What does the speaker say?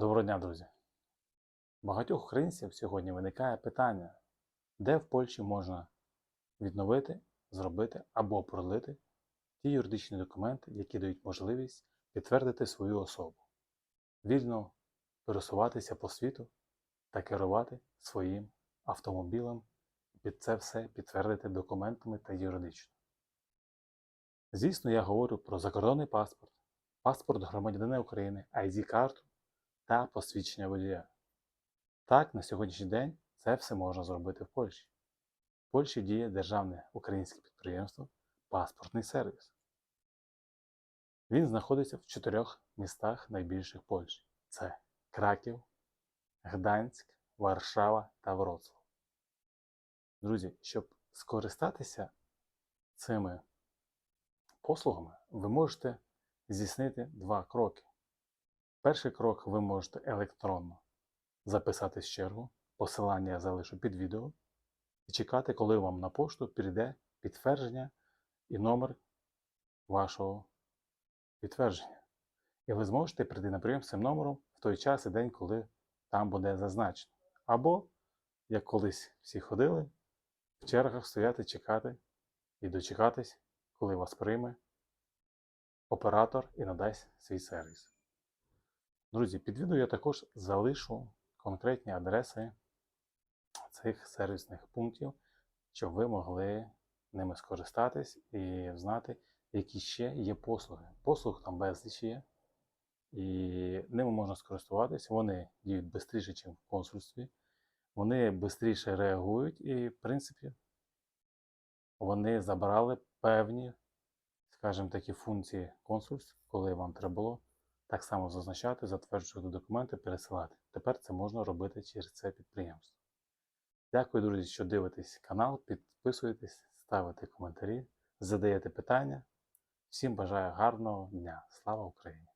Доброго дня, друзі! Багатьох українців сьогодні виникає питання, де в Польщі можна відновити, зробити або продлити ті юридичні документи, які дають можливість підтвердити свою особу, вільно пересуватися по світу та керувати своїм автомобілем, і під це все підтвердити документами та юридично. Звісно, я говорю про закордонний паспорт, паспорт громадянина України, ID-карту та посвідчення водія. Так, на сьогоднішній день це все можна зробити в Польщі. В Польщі діє державне українське підприємство Паспортний сервіс. Він знаходиться в чотирьох містах найбільших Польщі: це Краків, Гданськ, Варшава та Вроцлав. Друзі, щоб скористатися цими послугами, ви можете здійснити два кроки. Перший крок ви можете електронно записатись в чергу, посилання я залишу під відео, і чекати, коли вам на пошту прийде підтвердження і номер вашого підтвердження. І ви зможете прийти на прийом з цим номером в той час і день, коли там буде зазначено. Або, як колись всі ходили, в чергах стояти, чекати і дочекатись, коли вас прийме оператор і надасть свій сервіс. Друзі, під відео я також залишу конкретні адреси цих сервісних пунктів, щоб ви могли ними скористатись і знати, які ще є послуги. Послуг там безліч є, і ними можна скористуватись. Вони діють швидше, ніж в консульстві. Вони швидше реагують і, в принципі, вони забрали певні, скажімо такі, функції консульств, коли вам треба було так само зазначати, затверджувати документи, пересилати. Тепер це можна робити через це підприємство. Дякую, друзі, що дивитесь канал, підписуєтесь, ставите коментарі, задаєте питання. Всім бажаю гарного дня. Слава Україні!